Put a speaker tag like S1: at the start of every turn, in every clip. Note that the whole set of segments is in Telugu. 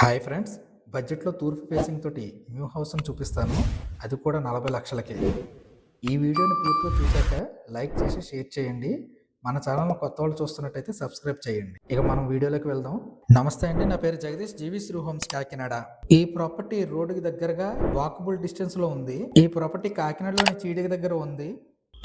S1: హాయ్ ఫ్రెండ్స్ బడ్జెట్లో తూర్పు ఫేసింగ్ తోటి న్యూ హౌస్ని చూపిస్తాను. అది కూడా నలభై లక్షలకే. ఈ వీడియోని పూర్తిగా చూశాక లైక్ చేసి షేర్ చేయండి. మన ఛానల్ కొత్త వాళ్ళు చూస్తున్నట్టయితే సబ్స్క్రైబ్ చేయండి. ఇక మనం వీడియోలోకి వెళ్దాం. నమస్తే అండి నా పేరు Jagadish G V Sri homes Kakinada. ఈ ప్రాపర్టీ రోడ్డుకి దగ్గరగా వాకబుల్ డిస్టెన్స్లో ఉంది. ఈ ప్రాపర్టీ కాకినాడలోని చీడికి దగ్గర ఉంది.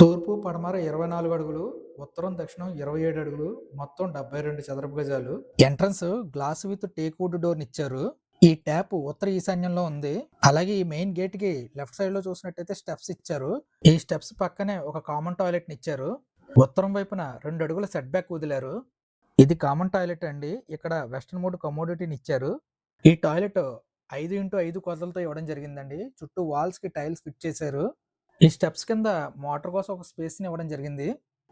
S1: తూర్పు పడమర ఇరవై నాలుగు అడుగులు ఉత్తరం దక్షిణం ఇరవై ఏడు అడుగులు మొత్తం డెబ్బై రెండు చదరపు గజాలు. Entrance glass with teakwood door ఇచ్చారు ఈ ట్యాప్ ఉత్తర ఈశాన్యంలో ఉంది. అలాగే ఈ మెయిన్ గేట్కి లెఫ్ట్ సైడ్లో చూసినట్టయితే స్టెప్స్ ఇచ్చారు. ఈ స్టెప్స్ పక్కనే ఒక కామన్ టాయిలెట్ ఇచ్చారు ఉత్తరం వైపున రెండు అడుగుల సెట్ బ్యాక్ వదిలారు. ఇది కామన్ టాయిలెట్ అండి. ఇక్కడ వెస్టర్న్ మోడ్ కమోడిటీని ఇచ్చారు ఈ టాయిలెట్ ఐదు ఇంటూ ఐదు కొలతలతో ఇవ్వడం జరిగిందండి. చుట్టూ వాల్స్కి టైల్స్ ఫిట్ చేశారు. ఈ స్టెప్స్ కింద మోటార్ కోసం ఒక స్పేస్ని ఇవ్వడం జరిగింది.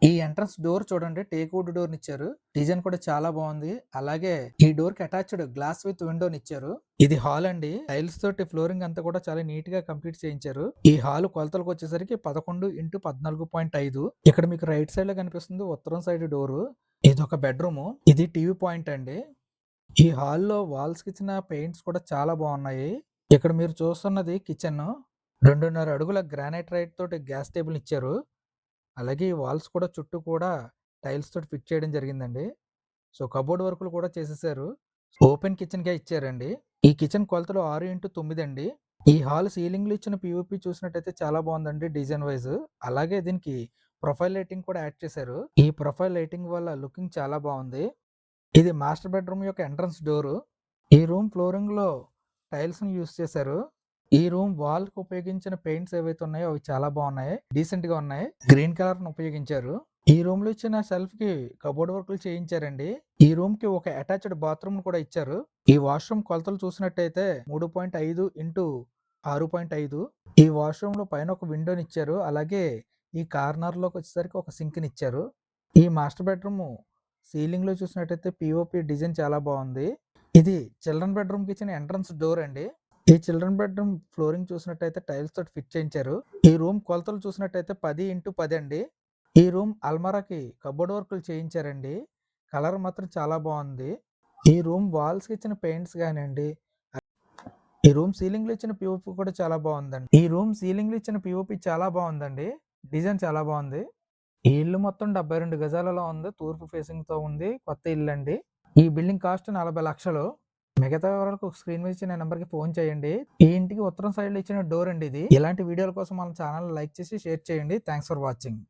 S1: ఈ ఎంట్రన్స్ డోర్ చూడండి టేక్ వుడ్ డోర్ ఇచ్చారు డిజైన్ కూడా చాలా బాగుంది అలాగే ఈ డోర్కి అటాచ్డ్ గ్లాస్ విత్ విండో ఇచ్చారు ఇది హాల్ అండి. టైల్స్ తోటి ఫ్లోరింగ్ అంతా కూడా చాలా నీట్గా కంప్లీట్ చేయించారు. ఈ హాల్ కొలతలకు వచ్చేసరికి పదకొండు ఇంటూ పద్నాలుగు పాయింట్ ఐదు. ఇక్కడ మీకు రైట్ సైడ్లో కనిపిస్తుంది ఉత్తరం సైడ్ డోరు. ఇది ఒక బెడ్రూమ్. ఇది టీవీ పాయింట్ అండి. ఈ హాల్లో వాల్స్కి ఇచ్చిన పెయింట్స్ కూడా చాలా బాగున్నాయి ఇక్కడ మీరు చూస్తున్నది కిచెన్. రెండున్నర అడుగుల గ్రానైట్ రైట్ తోటి గ్యాస్ టేబుల్ ఇచ్చారు అలాగే ఈ వాల్స్ కూడా చుట్టూ కూడా టైల్స్ తోటి ఫిట్ చేయడం జరిగిందండి. సో కబోర్డ్ వర్కులు కూడా చేసేసారు. ఓపెన్ కిచెన్‌గా ఇచ్చారండి. ఈ కిచెన్ కొలతలు ఆరు ఇంటూ తొమ్మిది అండి. ఈ హాల్ సీలింగ్‌లో ఇచ్చిన పిఓపి చూసినట్టయితే చాలా బాగుందండి డిజైన్ వైజ్. అలాగే దీనికి ప్రొఫైల్ లైటింగ్ కూడా యాడ్ చేశారు. ఈ ప్రొఫైల్ లైటింగ్ వల్ల లుకింగ్ చాలా బాగుంది. ఇది మాస్టర్ బెడ్రూమ్ యొక్క ఎంట్రన్స్ డోరు. ఈ రూమ్ ఫ్లోరింగ్లో టైల్స్ని యూస్ చేశారు. ఈ రూమ్ వాల్కి ఉపయోగించిన పెయింట్స్ ఏవైతే ఉన్నాయో అవి చాలా బాగున్నాయి. డీసెంట్గా ఉన్నాయి. గ్రీన్ కలర్ను ఉపయోగించారు. ఈ రూమ్లో ఇచ్చిన సెల్ఫ్కి కబోర్డ్ వర్క్లు చేయించారండి. ఈ రూమ్కి ఒక అటాచ్డ్ బాత్రూమ్ కూడా ఇచ్చారు. ఈ వాష్రూమ్ కొలతలు చూసినట్టయితే మూడు పాయింట్ ఐదు ఇంటూ ఆరు పాయింట్ ఐదు. ఈ వాష్రూమ్లో పైన ఒక విండోని ఇచ్చారు. అలాగే ఈ కార్నర్లోకి వచ్చేసరికి ఒక సింక్ని ఇచ్చారు. ఈ మాస్టర్ బెడ్రూమ్ సీలింగ్లో చూసినట్టయితే పిఓపి డిజైన్ చాలా బాగుంది. ఇది చిల్డ్రన్ బెడ్రూమ్కి ఇచ్చిన ఎంట్రన్స్ డోర్ అండి. ఈ చిల్డ్రన్ బెడ్రూమ్ ఫ్లోరింగ్ చూసినట్టయితే టైల్స్ తోటి ఫిట్ చేయించారు. ఈ రూమ్ కొలతలు చూసినట్టయితే పది ఇంటూ పది అండి. ఈ రూమ్ అల్మారాకి కబోర్డ్ వర్కులు చేయించారండి. కలర్ మాత్రం చాలా బాగుంది. ఈ రూమ్ వాల్స్కి ఇచ్చిన పెయింట్స్ కానివ్వండి ఈ రూమ్ సీలింగ్లో ఇచ్చిన పిఓపి కూడా చాలా బాగుందండి. ఈ రూమ్ సీలింగ్లో ఇచ్చిన పిఓపి చాలా బాగుందండి. డిజైన్ చాలా బాగుంది. ఈ ఇల్లు మొత్తం డెబ్బై రెండు గజాలలో ఉంది. తూర్పు ఫేసింగ్తో ఉంది. కొత్త ఇల్లు అండి ఈ బిల్డింగ్ కాస్ట్ నలభై లక్షలు. మిగతా వివరాలకు స్క్రీన్ మీద ఇచ్చిన నెంబర్కి ఫోన్ చేయండి. ఈ ఇంటికి ఉత్తరం సైడ్లో ఇచ్చిన డోర్ అండి ఇది. ఇలాంటి వీడియోల కోసం మన ఛానల్ లైక్ చేసి షేర్ చేయండి. Thanks for watching.